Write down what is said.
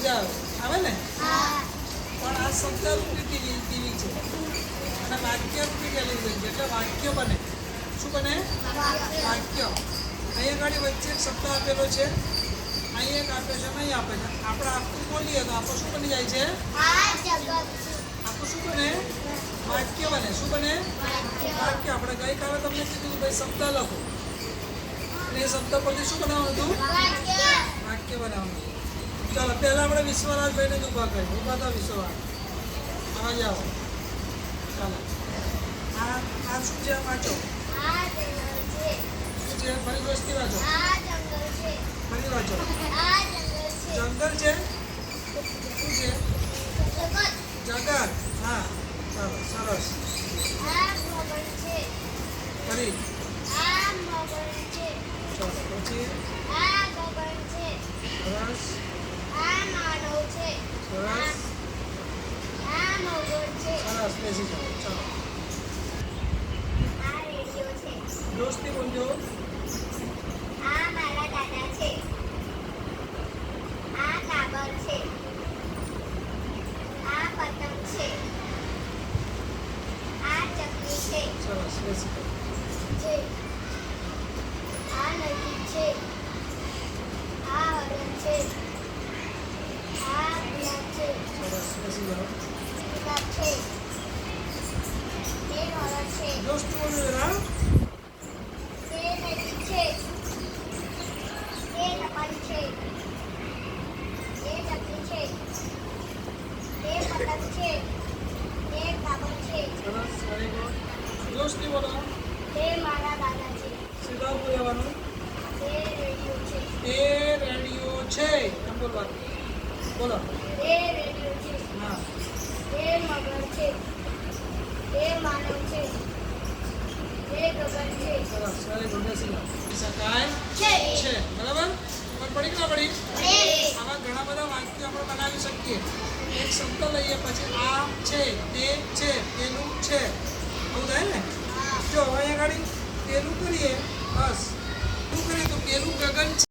મજા આવે આવે ને પણ આ શબ્દરૂપી ટીવી ટીવી છે? અને વાક્યરૂપી ટેલિવિઝન છે? એટલે વાક્ય બને. શું બને? વાક્ય. અહીંયા ગાડી વચ્ચે એક શબ્દ આપેલો છે. અહીં એક આપે છે નહીં આપે છે. આપણે આખું બોલીએ તો આપણું શું બની જાય છે? આખું શું બને? વાક્ય બને. શું બને? વાક્ય. આપણે ગઈકાલે તમને કીધું ભાઈ શબ્દ લખો. અને એ શબ્દ પરથી શું બનાવવાનું હતું? વાક્ય. બનાવવાનું ચાલો પહેલાં આપણે વિશ્વરાજભાઈને જ ઊભા કરીએ. ઊભા તો વિશ્વરાજ હા જાઓ ચાલો. આ આ શું છે? વાંચો. શું છે? ફરી વસ્તી વાંચો. ફરી વાંચો. જંગલ છે? શું છે? જગત. હા. ચાલો સરસ. ફરી. ચાલો પછી? સરસ. સરસ સરસ બેસી જાઓ મારા દાદા છે આ કાગળ છે આ પતંગ છે આ ચકલી છે સરસ બેસી આ નદી છે આ હરણ છે આ ગુલાબ છે સરસ બેસી જાઓ ગુલાબ છે એ હરણ છે દોસ્તી બોલજો જરા એ નદી છે એ ટપાલ છે એ ચકલી છે એ પતંગ છે એ કાગળ છે સરસ વેરી ગુડ દોસ્તી બોલો તે મારા દાદાજી. છે સીધા બોલવાનું તે રેડિયો છે. એ રેડિયો છે. એમ બોલવાનું. બોલો. એ રેડિયો છે. હા. એ મગર છે. એ માનવ છે. એ ગગન છે. સરસ. સરે ગુડ સકાય છે. છે. બરાબર? પણ પડી ના પડી? આવા ઘણા બધા વાક્યો આપણે બનાવી શકીએ. એક શબ્દ લઈએ પછી આ છે તે છે તેનું છે. ને? જો અહીંયા ગાડી પેલું કરીએ બસ. શું કરીએ તો પેલું ગગન